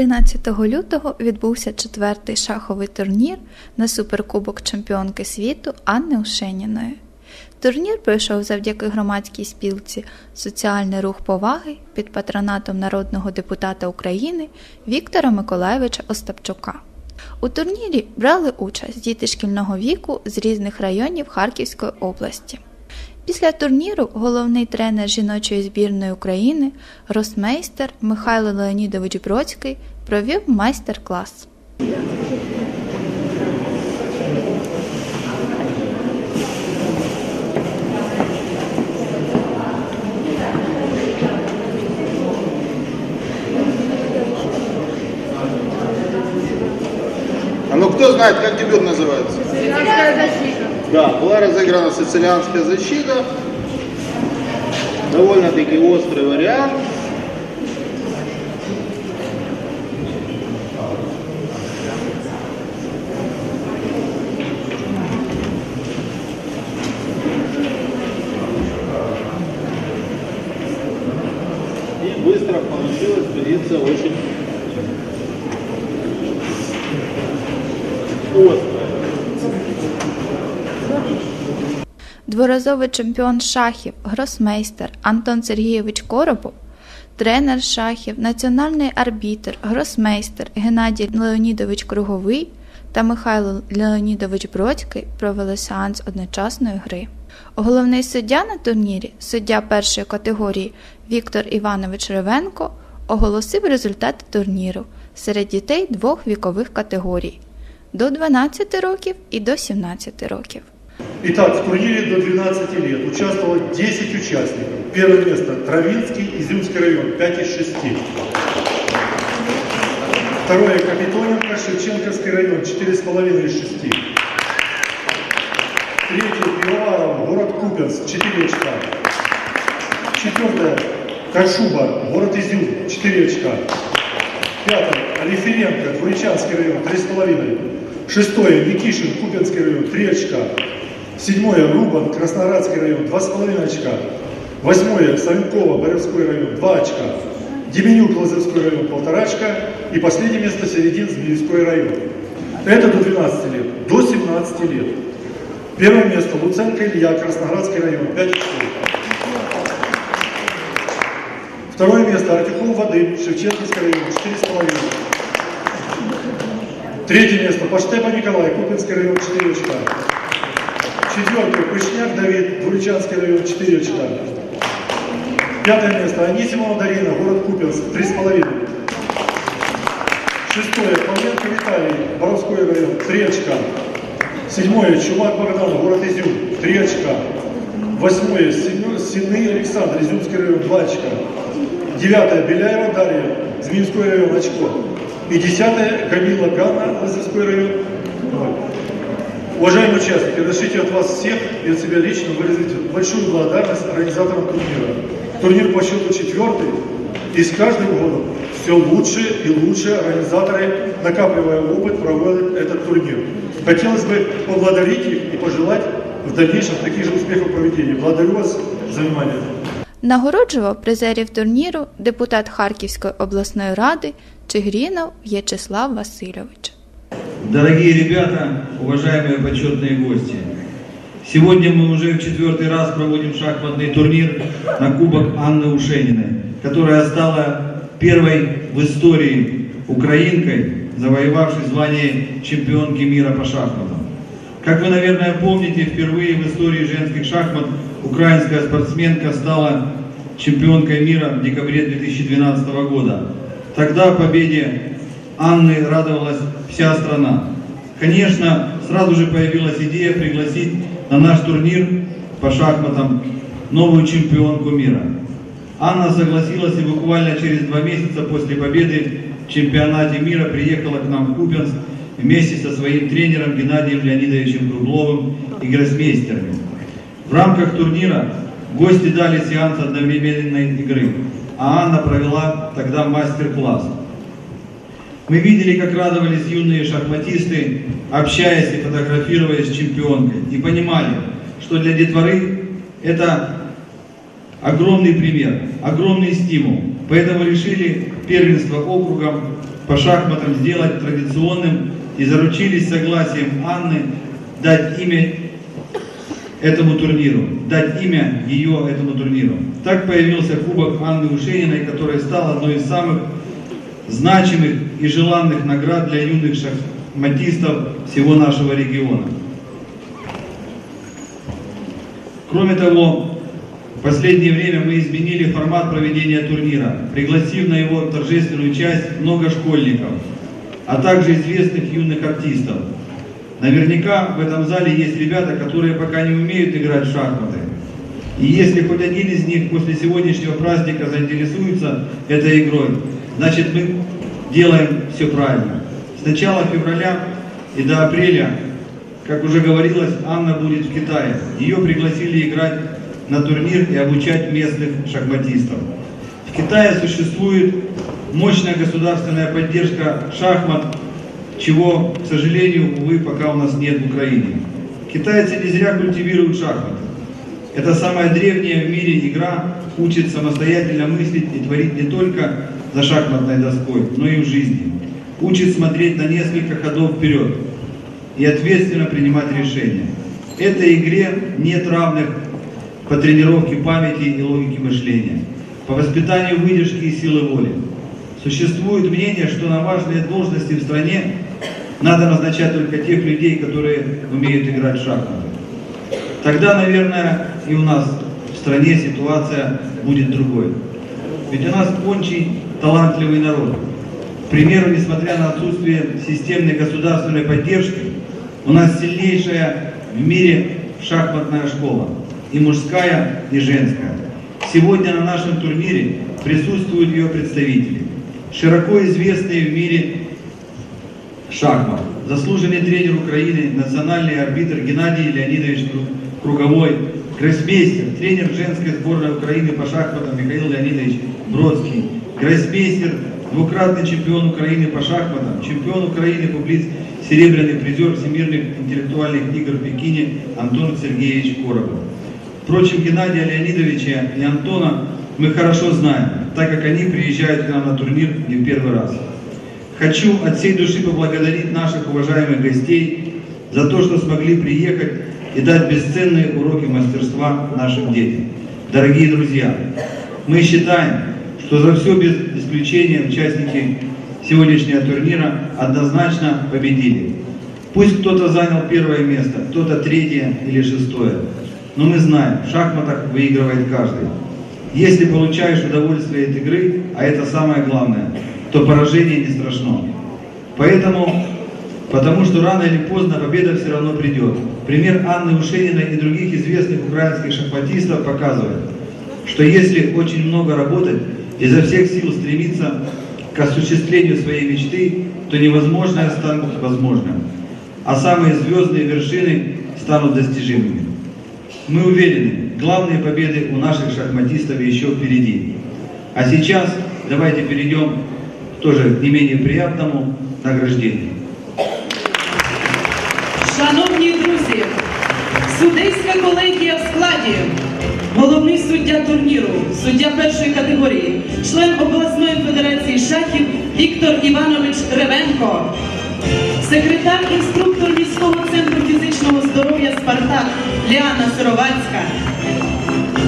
13 лютого відбувся четвертий шаховий турнір на суперкубок чемпіонки світу Анни Ушеніної. Турнір пройшов завдяки громадській спілці Соціальний рух поваги під патронатом народного депутата України Віктора Миколаєвича Остапчука. У турнірі брали участь діти шкільного віку з різних районів Харківської області. Після турніру головний тренер жіночої збірної України, росмейстер Михайло Леонідович Бродський провів майстер-клас. А ну кто знает, как дебют называется? Сицилианская защита. Да, была разыграна сицилианская защита. Довольно-таки острый вариант. Дворазовий чемпіон шахів, гросмейстер Антон Сергійович Коробов, тренер шахів, національний арбітр, гросмейстер Геннадій Леонідович Круговий та Михайло Леонідович Бродський провели сеанс одночасної гри. Головний суддя на турнірі, суддя першої категорії Віктор Іванович Ревенко, оголосив результати турніру серед дітей двох вікових категорій до 12 років і до 17 років. Итак, в турнире до 12 лет участвовало 10 участников. Первое место Травинский, Изюмский район, 5 из 6. Второе Капитоненко, Шевченковский район, 4,5 из 6. Третье Пивоваров, город Купенск, 4 очка. Четвертое Кашуба, город Изюм, 4 очка. Пятое Референко, Двуречанский район, 3,5. Шестое Никишин, Купенский район, 3 очка. Седьмое Рубан, Красноградский район, 2,5 очка. Восьмое Савенкова, Боревской район, 2 очка. Деменюк, Лазерской район, 1,5 очка. И последнее место Середин, Змеевской район. Это до 12 лет. До 17 лет. Первое место Луценко Илья, Красноградский район, 5 очков. Второе место Артюхов Вадым, Шевченковский район, 4,5. Третье место Паштепа Николай, Купинский район, 4 очка. Четвертое Пышняк Давид, Двуречанский район, 4 очка. Пятое место Анисимова Дарина, город Купинск, 3,5. Шестое Павленко Виталий, Боровской район, 3 очка. Седьмое Чумак Богдан, город Изюм, 3 очка. Восьмое Сины Александр, Изюмский район, 2 очка. Девятое Беляева Дарья, Змеинский район, очко. И десятое Камила Ганна, Лазерской район, 0. Уважаемые участники, разрешите от вас всех и от себя лично выразить большую благодарность организаторам турнира. Турнир по счету четвертый, и с каждым годом все лучше и лучше организаторы, накапливая опыт, проводят этот турнир. Хотелось бы поблагодарить их и пожелать в дальнейшем таких же успехов проведения. Благодарю вас за внимание. Нагороджував призерів турніру депутат Харківської обласної ради Чигрінов В'ячеслав Васильович. Дорогие ребята, уважаемые почетные гости, сегодня мы уже в четвертый раз проводим шахматный турнир на Кубок Анны Ушениной, которая стала первой в истории украинкой, завоевавшей звание чемпионки мира по шахматам. Как вы, наверное, помните, впервые в истории женских шахмат украинская спортсменка стала чемпионкой мира в декабре 2012 года. Тогда победе Анны радовалась вся страна. Конечно, сразу же появилась идея пригласить на наш турнир по шахматам новую чемпионку мира. Анна согласилась и буквально через два месяца после победы в чемпионате мира приехала к нам в Купенск вместе со своим тренером Геннадием Леонидовичем Кругловым и гроссмейстерами. В рамках турнира гости дали сеанс одновременной игры, а Анна провела тогда мастер-класс. Мы видели, как радовались юные шахматисты, общаясь и фотографируясь с чемпионкой, и понимали, что для детворы это огромный пример, огромный стимул. Поэтому решили первенство округом по шахматам сделать традиционным и заручились согласием Анны дать имя этому турниру, дать имя ее этому турниру. Так появился Кубок Анны Ушениной, который стал одной из самых значимых и желанных наград для юных шахматистов всего нашего региона. Кроме того, в последнее время мы изменили формат проведения турнира, пригласив на его торжественную часть много школьников, а также известных юных артистов. Наверняка в этом зале есть ребята, которые пока не умеют играть в шахматы. И если хоть один из них после сегодняшнего праздника заинтересуется этой игрой, значит мы делаем все правильно. С начала февраля и до апреля, как уже говорилось, Анна будет в Китае. Ее пригласили играть на турнир и обучать местных шахматистов. В Китае существует мощная государственная поддержка шахмат, чего, к сожалению, увы, пока у нас нет в Украине. Китайцы не зря культивируют шахматы. Это самая древняя в мире игра, учит самостоятельно мыслить и творить не только за шахматной доской, но и в жизни. Учит смотреть на несколько ходов вперед и ответственно принимать решения. Этой игре нет равных по тренировке памяти и логики мышления, по воспитанию выдержки и силы воли. Существует мнение, что на важные должности в стране надо назначать только тех людей, которые умеют играть в шахматы. Тогда, наверное, и у нас в стране ситуация будет другой. Ведь у нас очень талантливый народ. К примеру, несмотря на отсутствие системной государственной поддержки, у нас сильнейшая в мире шахматная школа. И мужская, и женская. Сегодня на нашем турнире присутствуют ее представители. Широко известные в мире шахмат. Заслуженный тренер Украины, национальный арбитр Геннадий Леонидович Круговой, гроссмейстер, тренер женской сборной Украины по шахматам Михаил Леонидович Бродский, гроссмейстер, двукратный чемпион Украины по шахматам, чемпион Украины по блиц, серебряный призер всемирных интеллектуальных игр в Пекине Антон Сергеевич Коробов. Впрочем, Геннадия Леонидовича и Антона мы хорошо знаем, так как они приезжают к нам на турнир не в первый раз. Хочу от всей души поблагодарить наших уважаемых гостей за то, что смогли приехать и дать бесценные уроки мастерства нашим детям. Дорогие друзья, мы считаем, что за все без исключения участники сегодняшнего турнира однозначно победили. Пусть кто-то занял первое место, кто-то третье или шестое. Но мы знаем, в шахматах выигрывает каждый. Если получаешь удовольствие от игры, а это самое главное, то поражение не страшно. Поэтому, потому что рано или поздно победа все равно придет. Пример Анны Ушениной и других известных украинских шахматистов показывает, что если очень много работать, изо всех сил стремиться к осуществлению своей мечты, то невозможное станет возможным, а самые звездные вершины станут достижимыми. Мы уверены, главные победы у наших шахматистов еще впереди. А сейчас давайте перейдем тоже не менее приятному награждению. Судейська колегія в складі, головний суддя турніру, суддя першої категорії, член обласної федерації шахів Віктор Іванович Ревенко, секретар інструктор міського центру фізичного здоров'я Спартак Ліана Сировацька,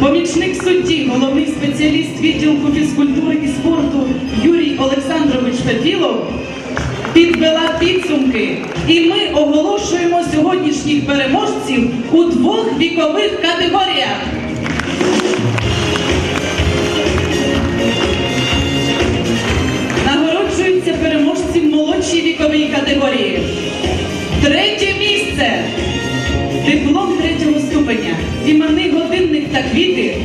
помічник судді, головний спеціаліст відділку фізкультури і спорту Юрій Олександрович Фефілов підвела підсумки, і ми оголошуємо сьогоднішніх переможців у двох вікових категоріях. Нагороджуються переможці молодшій віковій категорії. Третє місце. Диплом третього ступеня, іменний годинник та квіти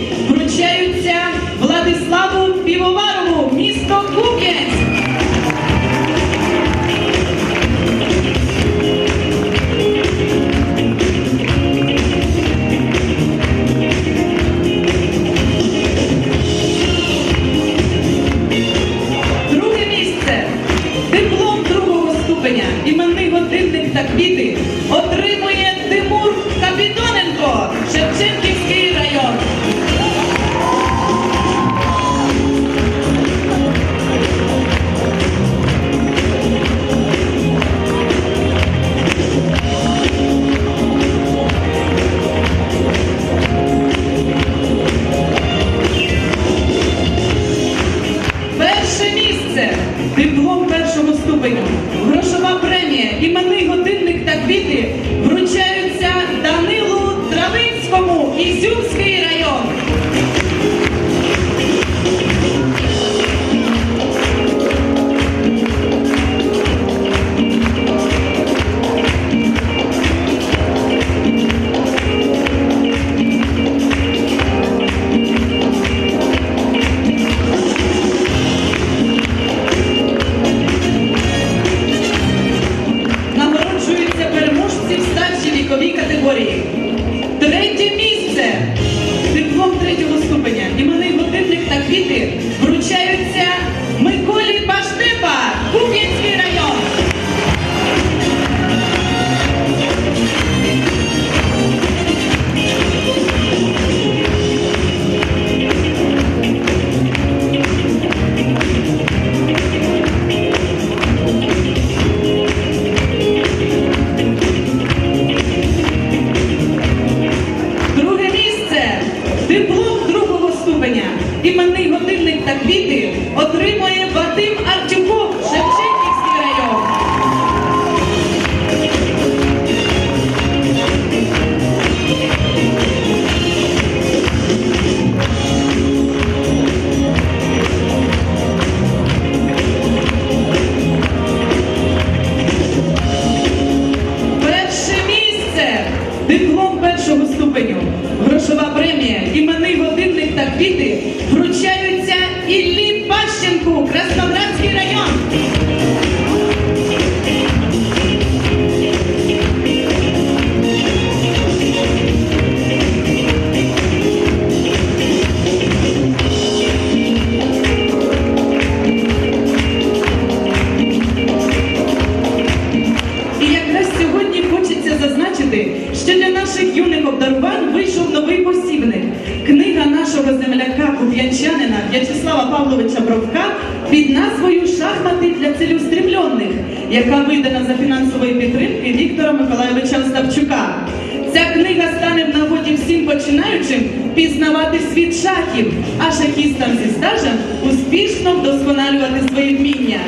починаючим пізнавати світ шахів, а шахістам зі стажем успішно вдосконалювати свої вміння.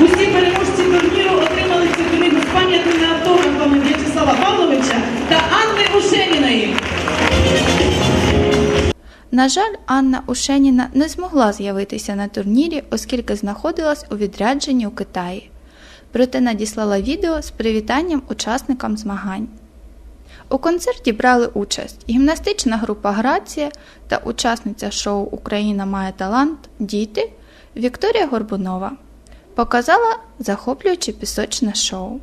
Усі переможці турніру отримали цю книгу з пам'ятними автографами В'ячеслава Павловича та Анни Ушеніної. На жаль, Анна Ушеніна не змогла з'явитися на турнірі, оскільки знаходилась у відрядженні у Китаї. Проте надіслала відео з привітанням учасникам змагань. У концерті брали участь гімнастична група Грація та учасниця шоу Україна має талант Діти Вікторія Горбунова. Показала захоплююче пісочне шоу.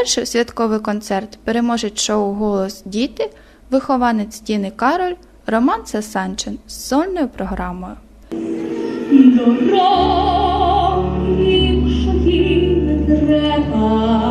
Завершив святковий концерт переможець шоу Голос Діти, вихованець Тіни Кароль Роман Сасанчин з сольною програмою. Треба,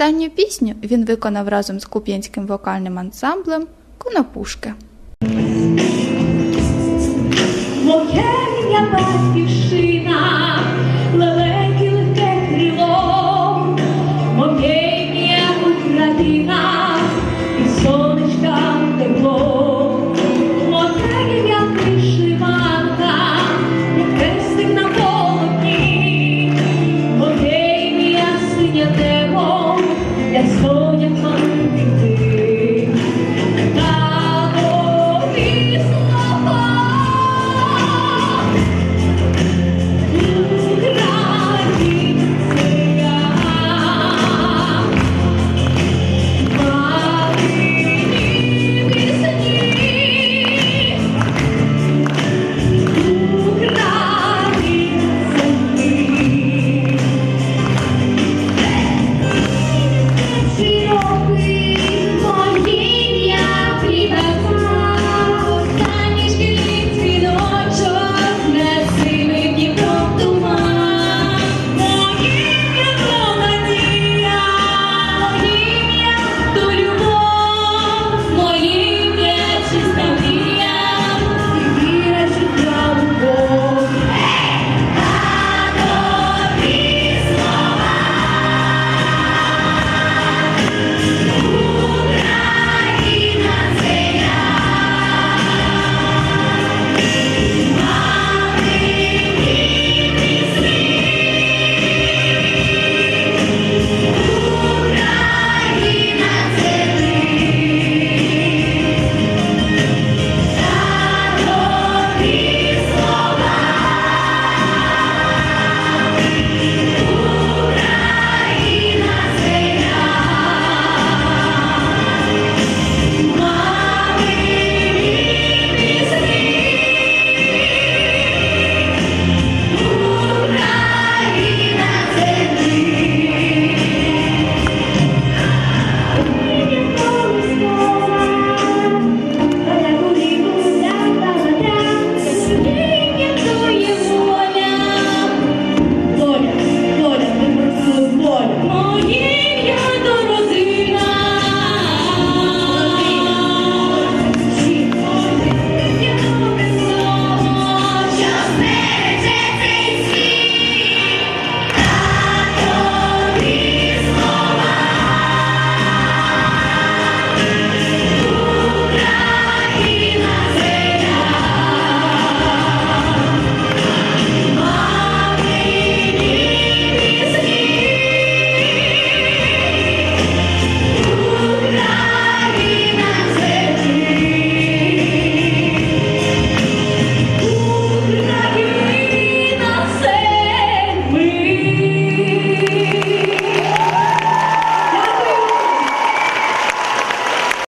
Останню пісню він виконав разом з куп'янським вокальним ансамблем Конопушки. Моя батьківщина.